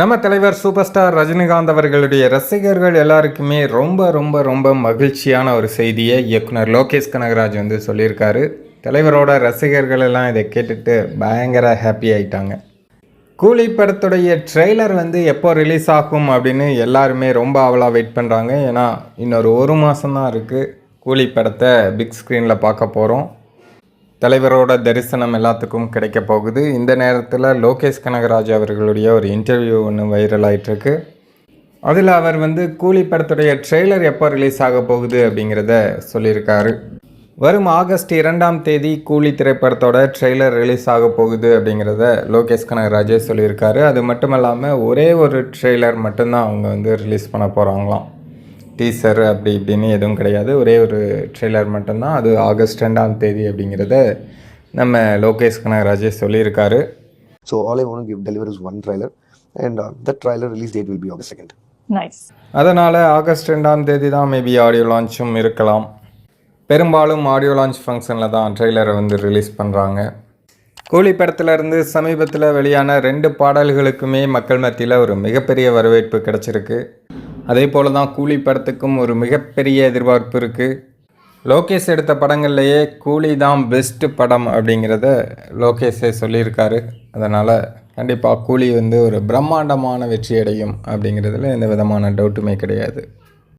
நம்ம தலைவர் super star Rajinikanth அவர்களுடைய ரசிகர்கள் எல்லாருக்குமே ரொம்ப ரொம்ப ரொம்ப மகிழ்ச்சியான ஒரு செய்தியை இயக்குனர் லோகேஷ் கனகராஜ் வந்து சொல்லியிருக்காரு. தலைவரோட ரசிகர்கள் எல்லாம் இதை கேட்டுட்டு பயங்கர ஹாப்பி ஆயிட்டாங்க. கூலி படத்துடைய ட்ரெய்லர் வந்து எப்போ ரிலீஸ் ஆகும் அப்படின்னு எல்லாருமே ரொம்ப அவலாக வெயிட் பண்ணுறாங்க ஏன்னா இன்னொரு ஒரு மாதம்தான் இருக்குது கூலி படத்தை பிக் ஸ்க்ரீனில் பார்க்க போகிறோம் தலைவரோட தரிசனம் எல்லாத்துக்கும் கிடைக்க போகுது. இந்த நேரத்தில் லோகேஷ் கனகராஜ் அவர்களுடைய ஒரு இன்டர்வியூ ஒன்று வைரல் ஆயிட்டிருக்கு. அதில் அவர் வந்து கூலி படத்துடைய ட்ரெய்லர் எப்போ ரிலீஸ் ஆக போகுது அப்படிங்கிறத சொல்லியிருக்காரு. வரும் ஆகஸ்ட் இரண்டாம் தேதி கூலி திரைப்படத்தோட ட்ரெய்லர் ரிலீஸ் ஆக போகுது அப்படிங்கிறத லோகேஷ் கனகராஜே சொல்லியிருக்காரு. அது மட்டும் இல்லாமல் ஒரே ஒரு ட்ரெய்லர் மட்டும்தான் அவங்க வந்து ரிலீஸ் பண்ண போகிறாங்களாம் டீசர் அப்படி இப்படின்னு எதுவும் கிடையாது. ஒரே ஒரு ட்ரெய்லர் மட்டும்தான். அது ஆகஸ்ட் ரெண்டாம் தேதி அப்படிங்கிறத நம்ம லோகேஷ் கனகராஜே சொல்லியிருக்காரு. So all I want to give deliver is one trailer, and uh, that trailer release date will be August second. Nice. அதனால் ஆகஸ்ட் ரெண்டாம் தேதி தான் மேபி ஆடியோ லான்ச்சும் இருக்கலாம். பெரும்பாலும் ஆடியோ லான்ச் ஃபங்க்ஷனில் தான் ட்ரெய்லரை வந்து ரிலீஸ் பண்ணுறாங்க கூலி படத்துல இருந்து சமீபத்தில் வெளியான ரெண்டு பாடல்களுக்குமே மக்கள் மத்தியில் ஒரு மிகப்பெரிய வரவேற்பு கிடச்சிருக்கு. அதே போல் தான் கூலி படத்துக்கும் ஒரு மிகப்பெரிய எதிர்பார்ப்பு இருக்குது லோகேஷ் எடுத்த படங்கள்லேயே கூலி தான் பெஸ்ட்டு படம் அப்படிங்கிறத லோகேஷே சொல்லியிருக்காரு. அதனால் கண்டிப்பாக கூலி வந்து ஒரு பிரம்மாண்டமான வெற்றி அடையும் அப்படிங்கிறதுல எந்த விதமான டவுட்டுமே கிடையாது.